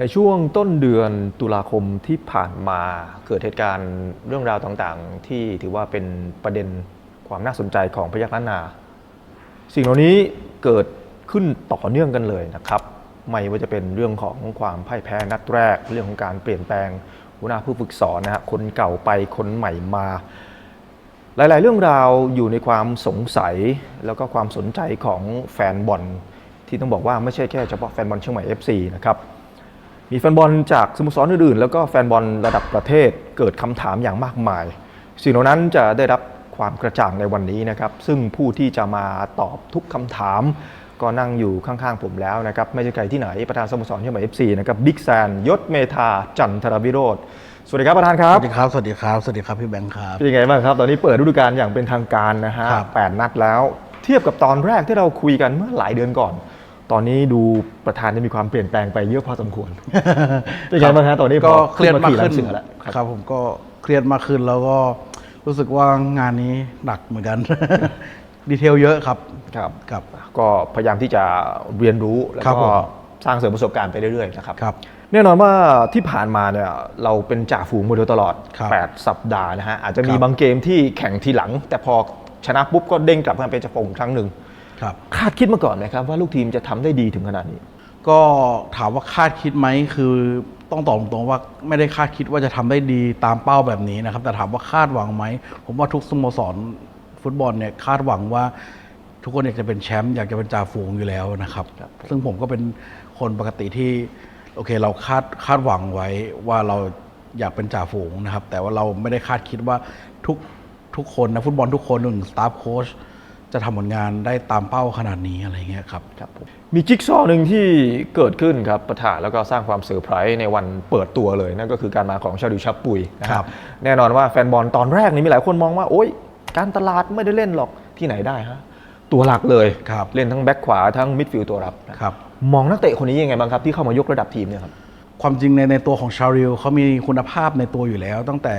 ในช่วงต้นเดือนตุลาคมที่ผ่านมาเกิดเหตุการณ์เรื่องราวต่างๆ ที่ถือว่าเป็นประเด็นความน่าสนใจของพยัคฆ์ล้านนา สิ่งเหล่านี้เกิดขึ้นต่อเนื่องกันเลยนะครับ ไม่ว่าจะเป็นเรื่องของความพ่ายแพ้นัดแรก เรื่องของการเปลี่ยนแปลงหัวหน้าผู้ฝึกสอนนะฮะคนเก่าไปคนใหม่มา หลาย ๆ เรื่องราวอยู่ในความสงสัยแล้วก็ความสนใจของแฟนบอลที่ต้องบอกว่าไม่ใช่แค่เฉพาะแฟนบอลเชียงใหม่ FC นะครับ มีแฟนบอลจากสโมสรอื่นๆ แล้วก็แฟนบอลระดับประเทศเกิดคำถามอย่างมากมาย สิ่งเหล่านั้นจะได้รับความกระจ่างในวันนี้นะครับ ซึ่งผู้ที่จะมาตอบทุกคำถาม ก็นั่งอยู่ข้างๆผมแล้วนะครับ ไม่ใช่ใครที่ไหนประธานสโมสรเชียงใหม่ FC นะครับบิ๊กแซนยศเมธาจันทรวิโรธสวัสดีครับประธานคสรับวัสดีครับ สวัสดีครับ สวัสดีครับพี่แบงค์ครับ เป็นยังไงบ้างครับ ตอนนี้เปิดฤดูกาลอย่างเป็นทางการนะฮะครับ แปดนัดแล้ว เทียบกับตอนแรกที่เราคุยกันเมื่อหลายเดือนก่อน ตอนนี้ดูประธานจะมีความเปลี่ยนแปลงไปเยอะพอสมควรเป็นยังไงบ้างฮะตอนนี้ก็พอเครียดมากขึ้นขี่หลังเสือแล้วครับ ผมก็เครียดมากขึ้นแล้วก็รู้สึกว่างานนี้หนักเหมือนกันดีเทลเยอะครับครับครับ ก็พยายามที่จะเรียนรู้แล้วครับผก็มสร้างเสริมประสบการณ์ไปเรื่อยๆนะครับครับ แน่นอนว่าที่ผ่านมาเนี่ยเราเป็นจ่าฝูงมาโดยตลอดครับ8สัปดาห์นะฮะอาจจะมีครับบางเกมที่แข่งทีหลัง แต่พอชนะปุ๊บก็เด้งกลับมาเป็นจ่าฝูงครั้งหนึ่ง ครับ คาดคิดมาก่อนไหมครับว่าลูกทีมจะทำได้ดีถึงขนาดนี้ ก็ถามว่าคาดคิดไหมคือต้องตอบตรงๆว่าไม่ได้คาดคิดว่าจะทำได้ดีตามเป้าแบบนี้นะครับ แต่ถามว่าคาดหวังไหมผมว่าทุกสโมสรฟุตบอลเนี่ยคาดหวังว่าทุกคนอยากจะเป็นแชมป์อยากจะเป็นจ่าฝูงอยู่แล้วนะครับครับผมซึ่งผมก็เป็นคนปกติที่โอเคเราคาดคาดหวังไว้ว่าเราอยากเป็นจ่าฝูงนะครับ แต่ว่าเราไม่ได้คาดคิดว่าทุกทุกคนนะฟุตบอลทุกคนหนึ่งสตาฟโค้ช จะทำผลงานได้ตามเป้าขนาดนี้อะไรเงี้ยครับครับผมมีจิ๊กซอว์หนึ่งที่เกิดขึ้นครับประธานแล้วก็สร้างความเซอร์ไพรส์ในวันเปิดตัวเลย นั่นก็คือการมาของชาดิวชับปุยนะคครัรับบแน่นอนว่าแฟนบอลตอนแรกนี่มีหลายคนมองว่า โอ๊ย การตลาดไม่ได้เล่นหรอกที่ไหนได้ฮะตัวหลักเลยครับเล่นทั้งแบ็คขวาทั้งมิดฟิลด์ตัวรับนะครับมองนักเตะคนนี้ยังไงบ้างครับที่เข้ามายกระดับทีมเนี่ยครับ ความจริงในในตัวของชาริลเขามีคุณภาพในตัวอยู่แล้ว ตั้งแต่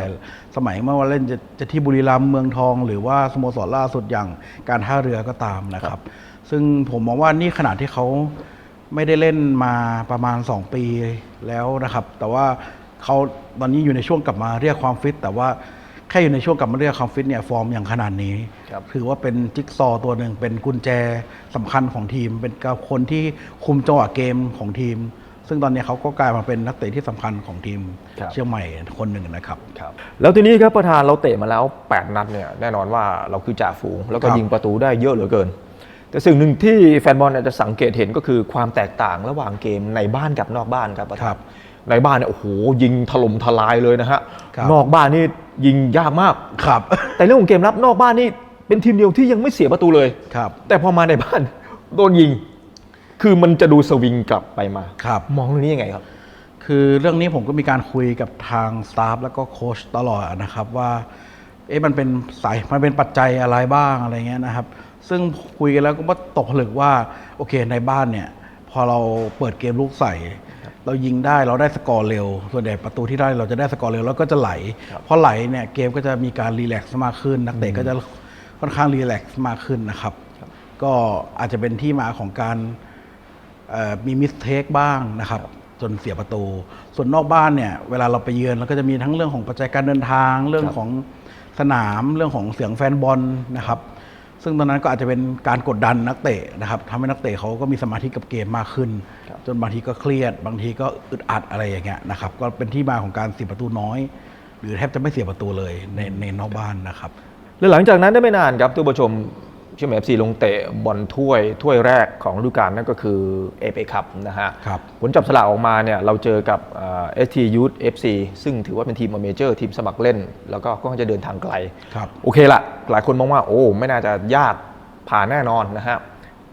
สมัยเมื่อวันเล่นจะจะที่บุรีรัมย์เมืองทอง หรือว่าสโมสรล่าสุดอย่างการท่าเรือก็ตามนะครับ ซึ่งผมมองว่านี่ขนาดที่เขาไม่ได้เล่นมาประมาณ 2 ปีแล้วนะครับ แต่ว่าเขาตอนนี้อยู่ในช่วงกลับมาเรียกความฟิต แต่ว่าแค่อยู่ในช่วงกลับมาเรียกความฟิตเนี่ยฟอร์มอย่างขนาดนี้ครับถือว่าเป็นจิ๊กซอว์ตัวหนึ่งเป็นกุญแจสำคัญของทีม เป็นกับคนที่คุมจังหวะเกมของทีม ซึ่งตอนนี้เขาก็กลายมาเป็นนักเตะที่สำคัญของทีมครับเชียงใหม่คนหนึ่งนะครับครับ แล้วทีนี้ครับประธานเราเตะมาแล้ว 8 นัดเนี่ยแน่นอนว่าเราคือจ่าฝูง แล้วก็ครับยิงประตูได้เยอะเหลือเกิน แต่สิ่งหนึ่งที่แฟนบอลอาจจะสังเกตเห็นก็คือความแตกต่างระหว่างเกมในบ้านกับนอกบ้านครับประธานในบ้านเนี่ยโอ้โหยิงถล่มทลายเลยนะฮะครับนอกบ้านนี่ยิงยากมากครับ แต่เรื่องของเกมรับนอกบ้านนี่เป็นทีมเดียวที่ยังไม่เสียประตูเลยครับแต่พอมาในบ้านโดนยิง คือมันจะดูสวิงกลับไปมา ครับ มองเรื่องนี้ยังไงครับ คือเรื่องนี้ผมก็มีการคุยกับทางสตาฟแล้วก็โค้ชตลอดนะครับว่าเอ๊ะมันเป็นสายมันเป็นปัจจัยอะไรบ้างอะไรเงี้ยนะครับ ซึ่งคุยกันแล้วก็ว่าตกผลึกว่าโอเคในบ้านเนี่ยพอเราเปิดเกมลูกใส่ เรายิงได้เราได้สกอร์เร็ว ส่วนใหญ่ประตูที่ได้เราจะได้สกอร์เร็วแล้วก็จะไหลครับพอไหลเนี่ยเกมก็จะมีการรีแลกซ์มากขึ้น นักเตะก็จะค่อนข้างรีแลกซ์มากขึ้นนะครับ ก็อาจจะเป็นที่มาของการเอ่อ มีมิสเทคบ้างนะครับจนเสียประตู ส่วนนอกบ้านเนี่ยเวลาเราไปเยือนเราก็จะมีทั้งเรื่องของปัจจัยการเดินทาง เรื่องของสนามเรื่องของเสียงแฟนบอลนะครับ ซึ่งตอนนั้นก็อาจจะเป็นการกดดันนักเตะนะครับทำให้นักเตะเขาก็มีสมาธิกับเกมมากขึ้นครับจนบางทีก็เครียด บางทีก็อึดอัดอะไรอย่างเงี้ยนะครับ ก็เป็นที่มาของการเสียประตูน้อย หรือแทบจะไม่เสียประตูเลยในในนอกบ้านนะครับและหลังจากนั้นได้ไม่นานครับทุกผู้ชม เชียงใหม่เอฟซีลงเตะบอลถ้วยถ้วยแรกของฤดูกาลนั่นก็คือเอเปคัพนะฮะครับผลจับสลากออกมาเนี่ยเราเจอกับเอสทียูทเอฟซีซึ่งถือว่าเป็นทีมเมเจอร์ ทีมสมัครเล่น แล้วก็ก็จะเดินทางไกลครับโอเคละหลายคนมองว่าโอ้ไม่น่าจะยากผ่านแน่นอนนะฮะ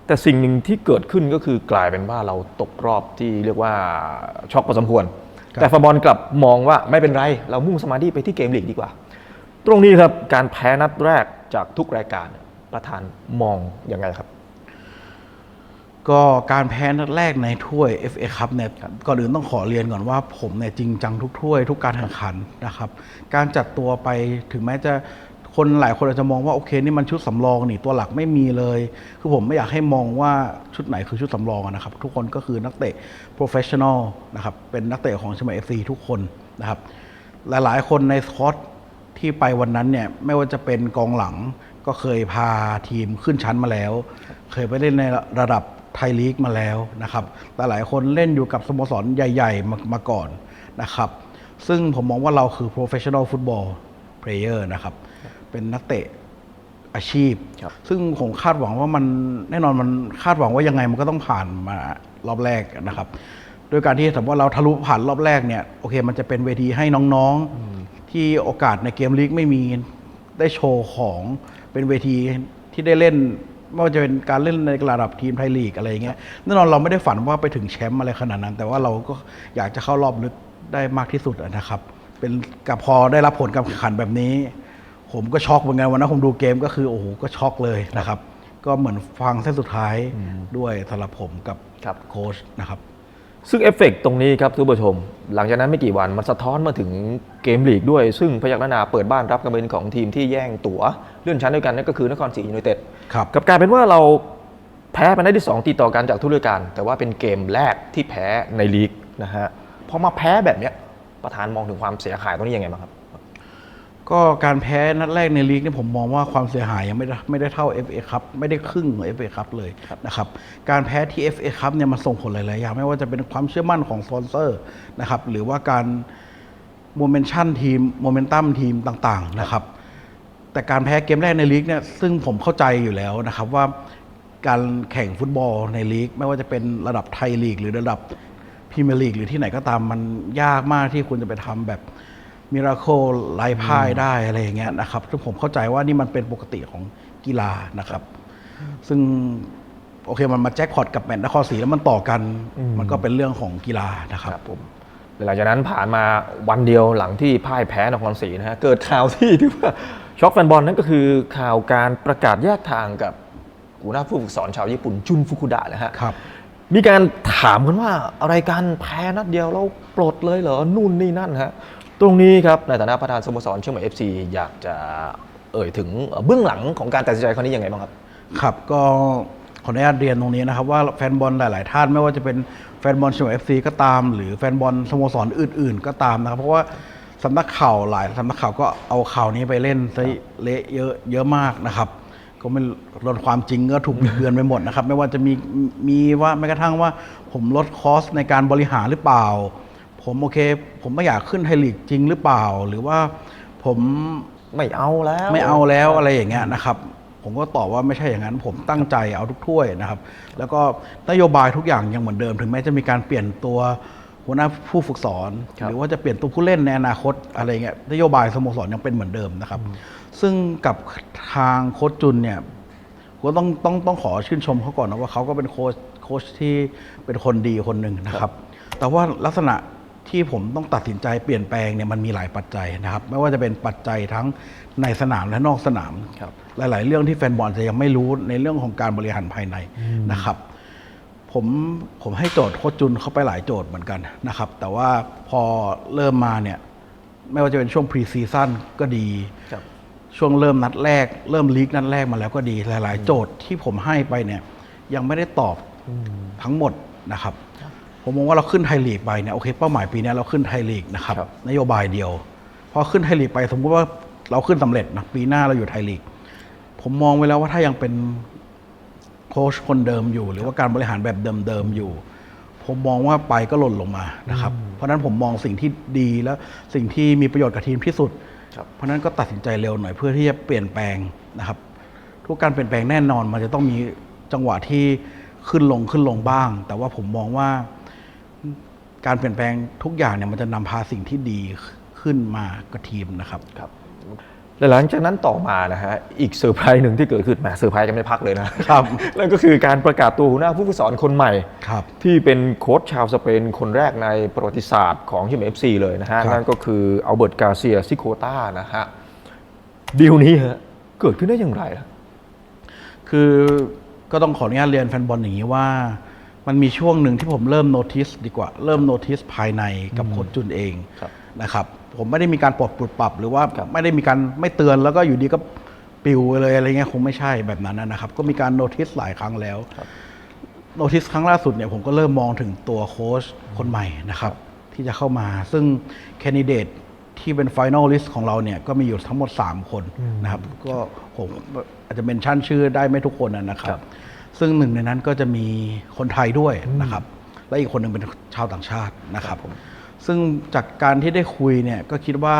แต่สิ่งหนึ่งที่เกิดขึ้นก็คือกลายเป็นว่าเราตกรอบที่เรียกว่าช็อกพอสมควรครับแต่ฟาบอลกลับมองว่าไม่เป็นไร เรามุ่งสมาธิไปที่เกมลีกดีกว่า ตรงนี้ครับการแพ้นัดแรกจากทุกรายการเนี่ย ประธานมองยังไงครับ ก็การแพ้นัดแรกในถ้วย FA ครับเนี่ยก่อนอื่นต้องขอเรียนก่อนว่าผมเนี่ยจริงจังทุกถ้วย ทุกการแข่งขันนะครับ การจัดตัวไปถึงแม้จะคนหลายคนอาจจะมองว่าโอเคนี่มันชุดสำรองนี่ตัวหลักไม่มีเลย คือผมไม่อยากให้มองว่าชุดไหนคือชุดสำรองนะครับ ทุกคนก็คือนักเตะ professional นะครับเป็นนักเตะของเชียงใหม่ FC ทุกคนนะครับหลายๆ คนในสควอตที่ไปวันนั้นเนี่ยไม่ว่าจะเป็นกองหลัง ก็เคยพาทีมขึ้นชั้นมาแล้ว เคยไปเล่นในระดับไทยลีกมาแล้วนะครับแต่หลายคนเล่นอยู่กับสโมสรใหญ่ ๆ มามาก่อนนะครับ ซึ่งผมมองว่าเราคือ professional football player นะครับ เป็นนักเตะอาชีพครับซึ่งผมคาดหวังว่ามันแน่นอนมันคาดหวังว่ายังไงมันก็ต้องผ่านมารอบแรกนะครับโดยการที่สมมติว่าเราทะลุผ่านรอบแรกเนี่ยโอเค มันจะเป็นเวทีให้น้องๆที่โอกาสในเกมลีกไม่มีได้โชว์ของ เป็นเวทีที่ได้เล่นไม่ว่าจะเป็นการเล่นในระดับทีมไทยลีกอะไรอย่างเงี้ยแน่นอนเราไม่ได้ฝันว่าไปถึงแชมป์อะไรขนาดนั้น แต่ว่าเราก็อยากจะเข้ารอบลึกได้มากที่สุดอะนะครับ เป็นกับพอได้รับผลการแข่งขันแบบนี้ ผมก็ช็อกเหมือนกันวันนั้นผมดูเกมก็คือโอ้โหก็ช็อกเลยนะครับ ก็เหมือนฟังเส้นสุดท้ายด้วยสำหรับผมกับครับโค้ชนะครับ ซึ่งเอฟเฟกต์ตรงนี้ครับทุกผู้ชม หลังจากนั้นไม่กี่วันมันสะท้อนมาถึงเกมลีกด้วย ซึ่งพยัคฆ์นาเปิดบ้านรับการเป็นของทีมที่แย่งตั๋วเลื่อนชั้นด้วยกันนั่นก็คือนครศรียูไนเต็ดครับกลับกลายเป็นว่าเราแพ้ไปได้ที่สองติดต่อกันจากทุกฤดูกาลแต่ว่าเป็นเกมแรกที่แพ้ในลีกนะฮะพอมาแพ้แบบเนี้ยประธานมองถึงความเสียหายตรงนี้ยังไงบ้างครับ ก็การแพ้นัดแรกในลีกเนี่ยผมมองว่าความเสียหายยังไม่ได้ไม่ได้เท่า FA ครับไม่ได้ครึ่งของ FA ครับเลยนะครับการแพ้ที่ FA ครับเนี่ยมันส่งผลหลาย ๆ อย่างไม่ว่าจะเป็นความเชื่อมั่นของสปอนเซอร์นะครับหรือว่าการโมเมนชันทีมโมเมนตัมทีมต่าง ๆ นะครับ แต่การแพ้เกมแรกในลีกเนี่ยซึ่งผมเข้าใจอยู่แล้วนะครับว่าการแข่งฟุตบอลในลีก ไม่ว่าจะเป็นระดับไทยลีก หรือระดับพรีเมียร์ลีกหรือที่ไหนก็ตามมันยากมากที่คุณจะไปทำแบบ มิราโคลไล่พ่ายได้อะไรอย่างเงี้ยนะครับซึ่งผมเข้าใจว่านี่มันเป็นปกติของกีฬานะครับ ซึ่งโอเคมันมาแจ็คพอตกับแมตช์นครศรีแล้วมันต่อกัน มันก็เป็นเรื่องของกีฬานะครับครับ ผมหลังจากนั้นผ่านมาวันเดียวหลังที่พ่ายแพ้นครศรีนะฮะเกิดข่าวที่ที่ว่าช็อกแฟนบอลนั่นก็คือข่าวการประกาศแยกทางกับหัวหน้าผู้ฝึกสอนชาวญี่ปุ่นจุนฟุกุดะนะฮะครับมีการถามกันว่าอะไรกันแพ้นัดเดียวแล้วปลดเลยเหรอนู่นนี่นั่นฮะ ตรงนี้ครับในฐานะประธานสโมสรเชียงใหม่เอฟซีอยากจะเอ่ยถึงเบื้องหลังของการตัดสินใจครั้งนี้ยังไงบ้างครับ ครับก็ขออนุญาตเรียนตรงนี้นะครับว่าแฟนบอลหลาย ๆ ท่านไม่ว่าจะเป็นแฟนบอลเชียงใหม่เอฟซีก็ตาม หรือแฟนบอลสโมสรอื่น ๆ ก็ตามนะครับ เพราะว่าสำนักข่าวหลายสำนักข่าวก็เอาข่าวนี้ไปเล่นซะเละเยอะเยอะมากนะครับ ก็ไม่รนความจริงก็ถูกบิดเบือนไปหมดนะครับ ไม่ว่าจะมีมีว่าแม้กระทั่งว่าผมลดคอสในการบริหารหรือเปล่า ผมโอเค ผมไม่อยากขึ้นไทยลีกจริงหรือเปล่า หรือว่าผมไม่เอาแล้วไม่เอาแล้วอะไรอย่างเงี้ยนะครับ ผมก็ตอบว่าไม่ใช่อย่างนั้น ผมตั้งใจเอาทุกถ้วยนะครับ แล้วก็นโยบายทุกอย่างยังเหมือนเดิม ถึงแม้จะมีการเปลี่ยนตัวหัวหน้าผู้ฝึกสอนครับหรือว่าจะเปลี่ยนตัวผู้เล่นในอนาคตอะไรเงี้ยนโยบายสโมสรยังเป็นเหมือนเดิมนะครับ ซึ่งกับทางโค้ชจุนเนี่ยผมต้องต้องต้องขอชื่นชมเขาก่อนนะว่าเขาก็เป็นโค้ชโค้ชที่เป็นคนดีคนหนึ่งนะครับ แต่ว่าลักษณะ ที่ผมต้องตัดสินใจเปลี่ยนแปลงเนี่ยมันมีหลายปัจจัยนะครับ ไม่ว่าจะเป็นปัจจัยทั้งในสนามและนอกสนามครับหลาย ๆ เรื่องที่แฟนบอลจะยังไม่รู้ในเรื่องของการบริหารภายในนะครับผมผมให้โจทย์โค้ชจุนเข้าไปหลายโจทย์เหมือนกันนะครับ แต่ว่าพอเริ่มมาเนี่ย ไม่ว่าจะเป็นช่วงพรีซีซั่นก็ดีครับช่วงเริ่มนัดแรก เริ่มลีกนัดแรกมาแล้วก็ดีหลาย ๆ โจทย์ที่ผมให้ไปเนี่ย ยังไม่ได้ตอบทั้งหมดนะครับ ผมมองว่าเราขึ้นไทยลีกไปเนี่ยโอเคเป้าหมายปีนี้เราขึ้นไทยลีกนะครับครับ นโยบายเดียวพอขึ้นไทยลีกไปสมมุติว่าเราขึ้นสำเร็จนะปีหน้าเราอยู่ไทยลีก ผมมองไว้แล้วว่าถ้ายังเป็นโค้ชคนเดิมอยู่ หรือว่าการบริหารแบบเดิมๆอยู่ ผมมองว่าไปก็หล่นลงมานะครับ เพราะฉะนั้นผมมองสิ่งที่ดีและสิ่งที่มีประโยชน์กับทีมที่สุด ครับเพราะฉะนั้นก็ตัดสินใจเร็วหน่อยเพื่อที่จะเปลี่ยนแปลงนะครับ ทุกการเปลี่ยนแปลงแน่นอนมันจะต้องมีจังหวะที่ขึ้นลงขึ้นลงบ้าง แต่ว่าผมมองว่า การเปลี่ยนแปลงทุกอย่างเนี่ยมันจะนำพาสิ่งที่ดีขึ้นมากับทีมนะครับ ครับและหลังจากนั้นต่อมานะฮะอีกเซอร์ไพรส์หนึ่งที่เกิดขึ้นแหมเซอร์ไพรส์กันไม่พักเลยนะครับ นั่นก็คือการประกาศตัวหัวหน้าผู้ฝึกสอนคนใหม่ ครับ ที่เป็นโค้ชชาวสเปนคนแรกในประวัติศาสตร์ของทีมเอฟซีเลยนะฮะ ครับ นั่นก็คืออัลเบิร์ตกาเซียซิโคต้านะฮะดีลนี้ฮะเกิดขึ้นได้อย่างไรล่ะ คือก็ต้องขออนุญาตเรียนแฟนบอลอย่างนี้ว่า มันมีช่วงหนึ่งที่ผมเริ่มโน้ติสดีกว่า เริ่มโน้ติสภายในกับโค้ชจุนเองครับนะครับผมไม่ได้มีการปลดปรับปรับ หรือว่าครับไม่ได้มีการไม่เตือนแล้วก็อยู่ดีก็ปิวไปเลยอะไรเงี้ยคงไม่ใช่แบบนั้นนะครับ ก็มีการโนติสหลายครั้งแล้วโนติสครั้งล่าสุดเนี่ยผมก็เริ่มมองถึงตัวโค้ชคนใหม่นะครับ ที่จะเข้ามาซึ่งแคนดิเดตที่เป็นฟิแนลลิสต์ของเราเนี่ยก็มีอยู่ทั้งหมด 3 คนนะครับ ก็ผมอาจจะเป็นชั่นชื่อได้ไม่ทุกคนนะนะครัครับบ ซึ่งหนึ่งในนั้นก็จะมีคนไทยด้วยนะครับ และอีกคนหนึ่งเป็นชาวต่างชาตินะครับซึ่งจากการที่ได้คุยเนี่ยก็คิดว่า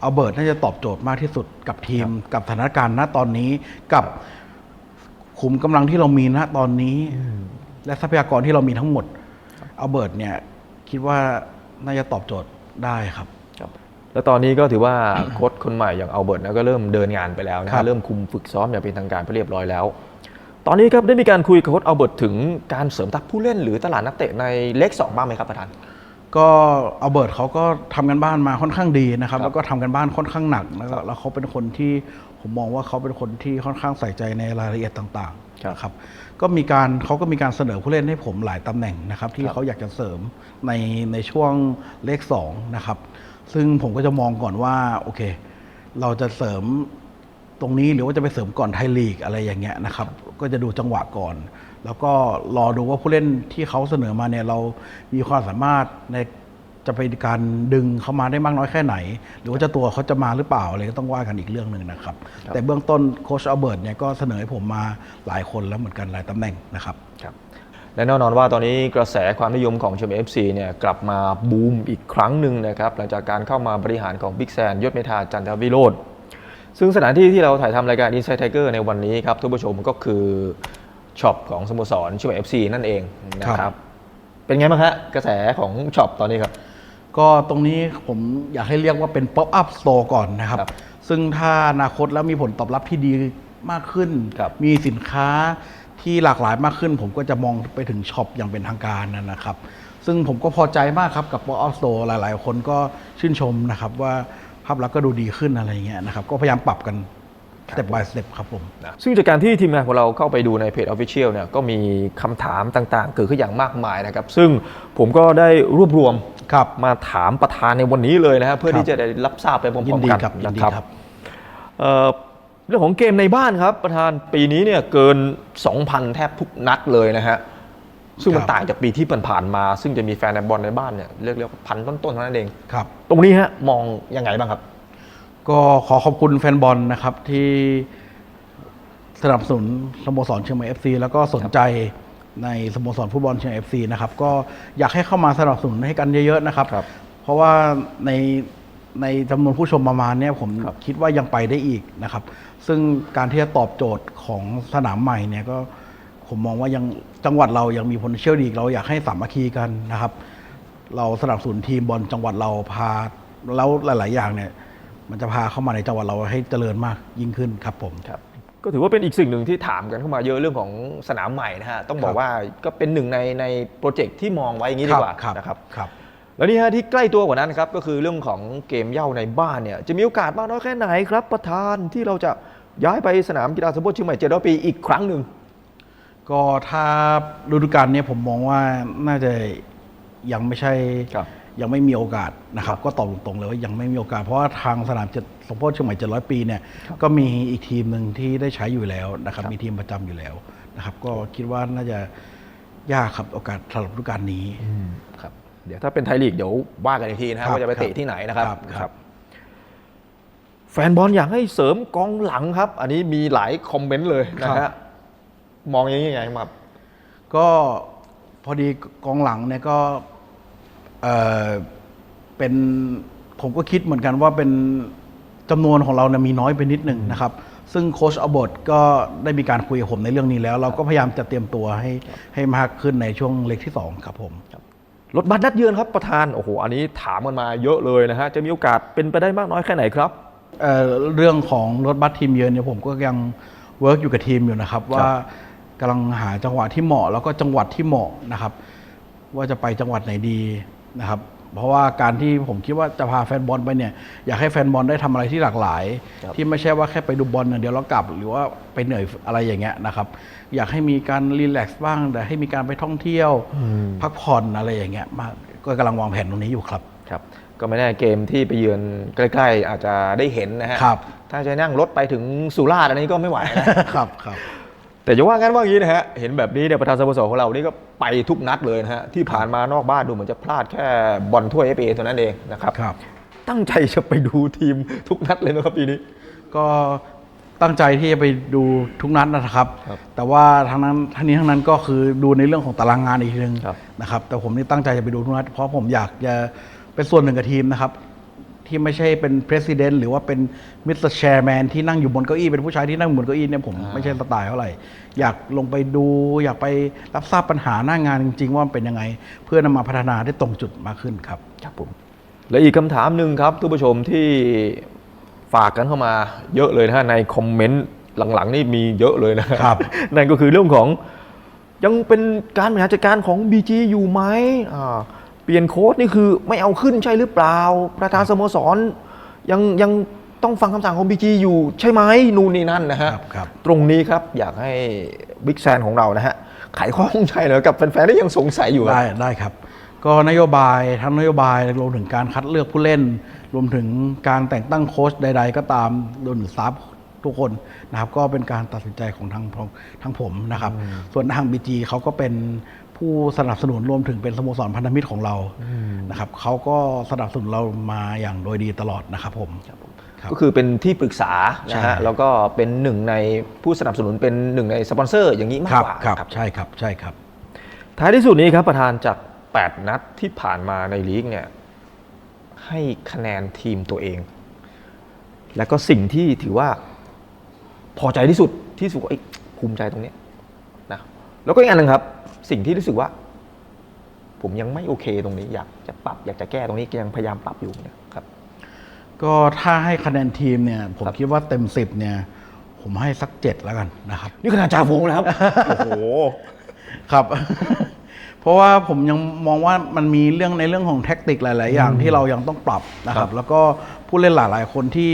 เอาเบิร์ตน่าจะตอบโจทย์มากที่สุดกับทีมกับสถานการณ์ณตอนนี้กับขุมกำลังที่เรามีณตอนนี้ และทรัพยากรที่เรามีทั้งหมดเอาเบิร์ตเนี่ยคิดว่าน่าจะตอบโจทย์ได้ครับครับแล้วตอนนี้ก็ถือว่าโค้ชคนใหม่อย่างอัลเบิร์ตนะก็เริ่มเดินงานไปแล้วนะครัฮะบเริ่มคุมฝึกซ้อมอย่างเป็นทางการไปเรียบร้อยแล้ว ตอนนี้ครับได้มีการคุยกับโค้ชอัลเบิร์ตถึงการเสริมทัพผู้เล่นหรือตลาดนักเตะในเลขสองบ้างไหมครับประธาน ก็เอาเบิร์ตเขาก็ทำกันบ้านมาค่อนข้างดีนะครับครับแล้วก็ทำกันบ้านค่อนข้างหนักแล้วก็แล้วเขาเป็นคนที่ผมมองว่าเขาเป็นคนที่ค่อนข้างใส่ใจในรายละเอียดต่างๆนะครับก็มีการเขาก็มีการเสนอผู้เล่นให้ผมหลายตำแหน่งนะครับ ที่ครับ เขาอยากจะเสริมในในช่วงเลขสองนะครับ ซึ่งผมก็จะมองก่อนว่าโอเค เราจะเสริม ตรงนี้หรือว่าจะไปเสริมก่อนไทยลีกอะไรอย่างเงี้ยนะครับก็จะดูจังหวะก่อน แล้วก็รอดูว่าผู้เล่นที่เขาเสนอมาเนี่ยเรามีความสามารถในจะไปการดึงเขามาได้มากน้อยแค่ไหน หรือว่าเจะตัวเขาจะมาหรือเปล่าอะไรก็ต้องว่ากันอีกเรื่องหนึ่งนะครับครับ แต่เบื้องต้นโคชอัลเบิร์ตเนี่ยก็เสนอให้ผมมาหลายคนแล้วเหมือนกันหลายตำแหน่งนะครับครับและแน่นอนว่าตอนนี้กระแสความนิยมของเชมเอฟซีเนี่ยกลับมาบูมอีกครั้งหนึ่งนะครับหลังจากการเข้ามาบริหารของบิ๊กแซนยศเมธาจันทวิโรธ ซึ่งสถานที่ที่เราถ่ายทำรายการ Inside Tiger ในวันนี้ครับทุกผู้ชมก็คือช็อปของสโมสรเชมเอฟซีนั่นเองนะคครัรับบเป็นไงบ้างฮะกระแสของช็อปตอนนี้ครับ ก็ตรงนี้ผมอยากให้เรียกว่าเป็น pop up store ก่อนนะครับ ครับซึ่งถ้าอนาคตแล้วมีผลตอบรับที่ดีมากขึ้น ครับ มีสินค้าที่หลากหลายมากขึ้น ผมก็จะมองไปถึงช็อปอย่างเป็นทางการนะนะครับ ซึ่งผมก็พอใจมากครับกับ pop up store หลาย ๆ คนก็ชื่นชมนะครับว่า ภาพลักษณ์ก็ดูดีขึ้นอะไรอย่างเงี้ยนะครับ ก็พยายามปรับกัน step by step ครับผมนะซึ่งจากการที่ทีมงานของเราเข้าไปดูในเพจ Official เนี่ยก็มีคำถามต่างๆ เกิดขึ้นอย่างมากมายนะครับ ซึ่งผมก็ได้รวบรวมครับ มาถามประธานในวันนี้เลยนะครับเพื่อครับที่จะได้รับทราบไปพร้ยิอมนดีๆกันครับยินดีนะครับเอ่อเรื่องของเกมในบ้านครับ ประธานปีนี้เนี่ยเกิน 2,000 แทบทุกนัดเลยนะฮะ ซึ่งมันครับต่างจากปีที่ผ่านๆมา ซึ่งจะมีแฟนในบอลในบ้านเนี่ยเรียกเรียกว่าพันต้นๆเท่านั้นเองครับ ตรงนี้ฮะมองยังไงบ้างครับ ก็ขอขอบคุณแฟนบอลนะครับที่สนับสนุนสโมสรเชียงใหม่ FC แล้วก็สนใจในสโมสรฟุตบอลเชียงใหม่ FC นะครับก็อยากให้เข้ามาสนับสนุนให้กันเยอะๆนะครับครับเพราะว่าในในจำนวนผู้ชมประมาณเนี้ยผมครับคิดว่ายังไปได้อีกนะครับ ซึ่งการที่จะตอบโจทย์ของสนามใหม่เนี่ยก็ ผมมองว่ายังจังหวัดเรายังมี potential ดีอีกเราอยากให้สามัคคีกันนะครับ เราสนับสนุนทีมบอลจังหวัดเราพาแล้วหลาย ๆ อย่างเนี่ย มันจะพาเข้ามาในจังหวัดเราให้เจริญมากยิ่งขึ้นครับผมครับ ก็ถือว่าเป็นอีกสิ่งหนึ่งที่ถามกันเข้ามาเยอะเรื่องของสนามใหม่นะฮะต้องบอกครับว่าก็เป็นหนึ่งในในโปรเจกต์ที่มองไว้อย่างนี้ดีกว่าครับนะครับครับแล้วนี่ฮะที่ใกล้ตัวกว่านั้นครับก็คือเรื่องของเกมเหย้าในบ้านเนี่ยจะมีโอกาสมากน้อยแค่ไหนครับ ประธานที่เราจะย้ายไปสนามกีฬาสมบูรณ์เชียงใหม่เจ็ดร้อยปีอีกครั้งหนึ่ง ก็ถ้าฤดูกาลเนี้ผมมองว่าน่าจะยังไม่ใช่ครับยังไม่มีโอกาสนะครับ ก็ตอบตรงๆเลยว่ายังไม่มีโอกาส เพราะว่าทางสนามเจ็ดสมโพธิเชียงใหม่700ปีเนี่ยก็มีอีกทีมหนึ่งที่ได้ใช้อยู่แล้วนะครับครับมีทีมประจำอยู่แล้วนะครับ ก็คิดว่าน่าจะยากครับโอกาสสำหรับฤดูกาลนี้ครับเดี๋ยวถ้าเป็นไทยลีกเดี๋ยวว่ากันอีกทีนะฮะครับว่าจะไปครับเตะที่ไหนนะครับครับนะครับ แฟนบอลอยากให้เสริมกองหลังครับ อันนี้มีหลายคอมเมนต์เลยนะครัฮะบ มองอย่างนี้ยังไงครับ ก็พอดีกองหลังเนี่ยก็เอ่อเป็นผมก็คิดเหมือนกันว่าเป็นจำนวนของเราเนี่ยมีน้อยไปนิดหนึ่งนะครับ ซึ่งโค้ชอบดก็ได้มีการคุยกับผมในเรื่องนี้แล้ว เราก็พยายามจะเตรียมตัวให้ให้มากขึ้นในช่วงเล็กที่ 2 ครับผมรถบัสนัดเยือนครับประธานโอ้โหอันนี้ถามกันมาเยอะเลยนะฮะจะมีโอกาสเป็นไปได้มากน้อยแค่ไหนครับเอ่อเรื่องของรถบัสทีมเยือนเนี่ยผมก็ยังเวิร์กอยู่กับทีมอยู่นะครับว่า กำลังหาจังหวะที่เหมาะแล้วก็จังหวัดที่เหมาะนะครับ ว่าจะไปจังหวัดไหนดีนะครับ เพราะว่าการที่ผมคิดว่าจะพาแฟนบอลไปเนี่ยอยากให้แฟนบอลได้ทำอะไรที่หลากหลายครับที่ไม่ใช่ว่าแค่ไปดูบอลอย่างเดียวแล้วกลับ หรือว่าไปเหนื่อยอะไรอย่างเงี้ยนะครับ อยากให้มีการรีแลกซ์บ้างแต่ให้มีการไปท่องเที่ยวพักผ่อนอะไรอย่างเงี้ยมากก็กำลังวางแผนตรงนี้อยู่ครับครับก็ไม่แน่เกมที่ไปเยือนใกล้ๆ อาจจะได้เห็นนะฮะครับถ้าจะนั่งรถไปถึงสุราษฎร์อันนี้ก็ไม่ไหวนะครับครับ แต่จะว่างั้นว่างี้นะฮะ เห็นแบบนี้เนี่ยประธานสโมสรของเรานี่ก็ไปทุกนัดเลยนะฮะ ที่ผ่านมานอกบ้านดูเหมือนจะพลาดแค่บอลถ้วยเอฟเอเท่านั้นเองนะครับ ครับ ตั้งใจจะไปดูทีมทุกนัดเลยนะครับปีนี้ ก็ตั้งใจที่จะไปดูทุกนัดนะครับ ครับแต่ว่าทั้งนั้นทั้งนี้ทั้งนั้นก็คือดูในเรื่องของตารางงานอีกทีนึงครับ นะครับ แต่ผมนี่ตั้งใจจะไปดูทุกนัดเพราะผมอยากจะเป็นส่วนหนึ่งกับทีมนะครับ ที่ไม่ใช่เป็น president หรือว่าเป็นมิสเตอร์แชร์แมนที่นั่งอยู่บนเก้าอี้เป็นผู้ชายที่นั่งบนเก้าอี้เนี่ยผมไม่ใช่สไตล์เท่าไหร่อยากลงไปดู อยากไปรับทราบปัญหาหน้างานจริง ๆ ว่ามันเป็นยังไง เพื่อนำมาพัฒนาได้ตรงจุดมากขึ้นครับครับผมและอีกคำถามหนึ่งครับทุกผู้ชมที่ฝากกันเข้ามาเยอะเลยนะฮะในคอมเมนต์หลังๆนี่มีเยอะเลยนะครับนั่นก็คือเรื่องของยังเป็นการบริหารจัดการของ BG อยู่ไหมอ่า เปลี่ยนโค้ดนี่คือไม่เอาขึ้นใช่หรือเปล่า ประธานสโมสรยังยังต้องฟังคำสั่งของ BG อยู่ใช่ไหมนู่นนี่นั่นนะฮะครับครับตรงนี้ครับอยากให้บิ๊กแซนของเรานะฮะไขข้อข้องใจหน่อยกับแฟนๆที่ยังสงสัยอยู่ครับได้ได้ครับ ก็นโยบายทั้งนโยบายรวมถึงการคัดเลือกผู้เล่น รวมถึงการแต่งตั้งโค้ชใด ๆ ก็ตามรวมถึงสตาฟทุกคนนะครับก็เป็นการตัดสินใจของทางทางผมนะครับ ส่วนทางบีจีเขาก็เป็น ผู้สนับสนุนรวมถึงเป็นสโมสรพันธมิตรของเรานะครับเขาก็สนับสนุนเรามาอย่างโดยดีตลอดนะครับผมครับก็คือเป็นที่ปรึกษาใช่นะฮะแล้วก็เป็นหนึ่งในผู้สนับสนุนเป็นหนึ่งในสปอนเซอร์อย่างนี้มากครับกว่าครับครับ ใช่ครับใช่ครับ ท้ายที่สุดนี้ครับประธานจาก 8 นัดที่ผ่านมาในลีกเนี่ยให้คะแนนทีมตัวเอง แล้วก็สิ่งที่ถือว่าพอใจที่สุดที่สุดว่าเอ้ยภูมิใจตรงเนี้ยนะ แล้วก็อีกอันหนึ่งครับ สิ่งที่รู้สึกว่า ผมยังไม่โอเคตรงนี้ อยากจะปรับอยากจะแก้ตรงนี้ยังพยายามปรับอยู่เนี่ยครับ ก็ถ้าให้คะแนนทีมเนี่ย ผมครับคิดว่าเต็มสิบเนี่ย ผมให้สักเจ็ดแล้วกันนะครับ นี่ขนาดจ่าฝูงแล้วครับ โอ้โห ครับ เพราะว่าผมยังมองว่ามันมีเรื่องในเรื่องของแท็กติกหลาย ๆ อย่างที่เรายังต้องปรับนะคครัรับบแล้วก็ผู้เล่นหลาย ๆ คนที่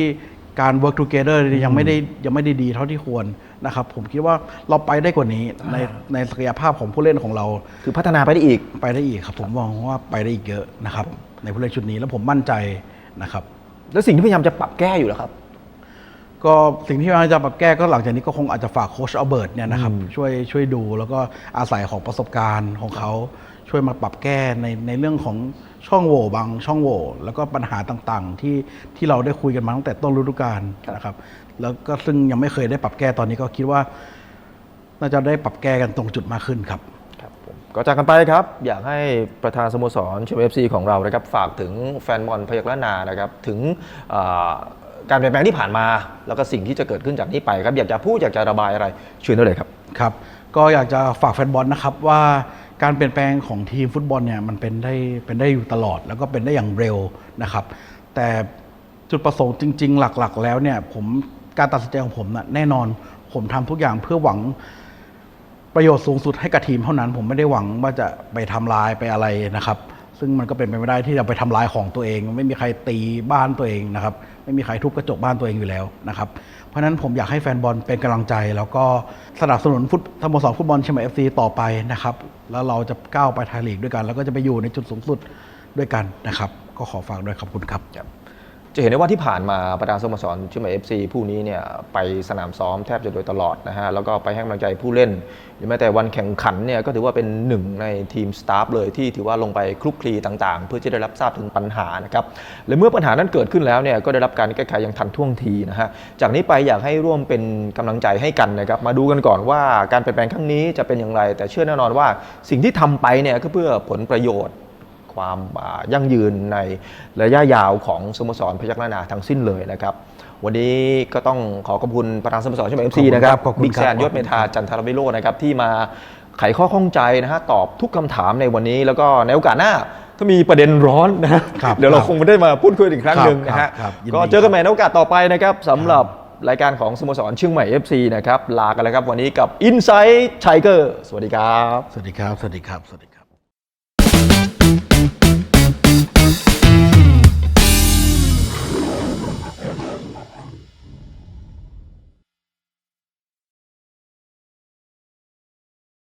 การ work together ยังไม่ได้ยังไม่ได้ดีเท่าที่ควร นะครับผมคิดว่าเราไปได้กว่านี้ในในศักยภาพของผู้เล่นของเรา คือพัฒนาไปได้อีกไปได้อีกครับ ผมมองว่าไปได้อีกเยอะนะครับ ในผู้เล่นชุดนี้แล้วผมมั่นใจนะครับ แล้วสิ่งที่พยายามจะปรับแก้อยู่แล้วครับ ก็สิ่งที่เราจะปรับแก้ก็หลังจากนี้ก็คงอาจจะฝากโค้ชอัลเบิร์ตเนี่ยนะครับช่วยช่วยดูแล้วก็อาศัยของประสบการณ์ของเขา ช่วยมาปรับแก้ในในเรื่องของช่องโหว่บางช่องโหว่แล้วก็ปัญหาต่างๆ ที่ที่เราได้คุยกันมาตั้งแต่ต้นฤดูกาลนะครับ แล้วก็ซึ่งยังไม่เคยได้ปรับแก้ตอนนี้ก็คิดว่า น่าจะได้ปรับแก้กันตรงจุดมากขึ้นครับครับผมก็จากกันไปครับ อยากให้ประธานสโมสรเชมเอฟซีของเรานะครับฝากถึงแฟนบอลพยัคฆ์ล้านนานะครับถึงเอ่อการเปลี่ยนแปลงที่ผ่านมา แล้วก็สิ่งที่จะเกิดขึ้นจากนี้ไปครับอยากจะพูดอยากจะระบายอะไรเชิญได้เลยครับครับ ก็อยากจะฝากแฟนบอลนะครับว่า การเปลี่ยนแปลงของทีมฟุตบอลเนี่ยมันเป็นได้เป็นได้อยู่ตลอด แล้วก็เป็นได้อย่างเร็วนะครับ แต่จุดประสงค์จริง ๆ หลักๆ แล้วเนี่ยผมการตัดสินใจของผมนะแน่นอนผมทำทุกอย่างเพื่อหวังประโยชน์สูงสุดให้กับทีมเท่านั้น ผมไม่ได้หวังว่าจะไปทำลายไปอะไรนะครับ ซึ่งมันก็เป็นไปไม่ได้ที่จะไปทำลายของตัวเอง ไม่มีใครตีบ้านตัวเองนะครับ ไม่มีใครทุบกระจกบ้านตัวเองอยู่แล้วนะครับ เพราะนั้นผมอยากให้แฟนบอลเป็นกำลังใจ แล้วก็สนับสนุนฟุตสโมสรฟุตบอลเชียงใหม่เอฟซีต่อไปนะครับ แล้วเราจะก้าวไปไทยลีกด้วยกัน แล้วก็จะไปอยู่ในจุดสูงสุดด้วยกันนะครับ ก็ขอฝากด้วยขอบคุณครับ จะเห็นได้ว่าที่ผ่านมาประธานสโมสรชียงใหม่เอฟซีผู้นี้เนี่ยไปสนามซ้อมแทบจะโดยตลอดนะฮะแล้วก็ไปให้กำลังใจผู้เล่นหรือแม้แต่วันแข่งขันเนี่ยก็ถือว่าเป็นหนึ่งในทีมสตาฟเลยที่ถือว่าลงไปคลุกคลีต่างๆ เพื่อจะได้รับทราบถึงปัญหานะครับและเมื่อปัญหานั้นเกิดขึ้นแล้วเนี่ยก็ได้รับการแก้ไขอย่างทันท่วงทีนะฮะจากนี้ไปอยากให้ร่วมเป็นกำลังใจให้กันนะครับมาดูกันก่อนว่าการเปลี่ยนแปลงครั้งนี้จะเป็นอย่างไร แต่เชื่อแน่นอนว่าสิ่งที่ทำไปเนี่ยก็เพื่อผลประโยชน์ ความอ่ายั่งยืนในระยะยาวของสโมสรพยัคฆ์ล้านนาทั้งสิ้นเลยนะครับวันนี้ก็ต้องขอขอบคุณประธานสโมสรเชียงใหม่เอฟซีขอบคุณนะครับขอบคุณบิ๊กครัแซบนยศเมธาจันทรวิโรจน์นะครับที่มาไขข้อข้องใจนะฮะตอบทุกคำถามในวันนี้ แล้วก็ในโอกาสหน้าถ้ามีประเด็นร้อนนะฮะครับเดี๋ยวเราครับคงไม่ได้มาพูดคุยอีกครั้งหนึ่งครับนะฮะครับยินดีก็เจอกันใหม่ในโอกาสต่อไปนะครับสำหรับรายการของสโมสรเชียงใหม่ FC นะครับลากันแล้วครับวันนี้กับ Inside Tiger สวัสดีครับ สวัสดีครับ สวัสดีครับสวัสดีครับ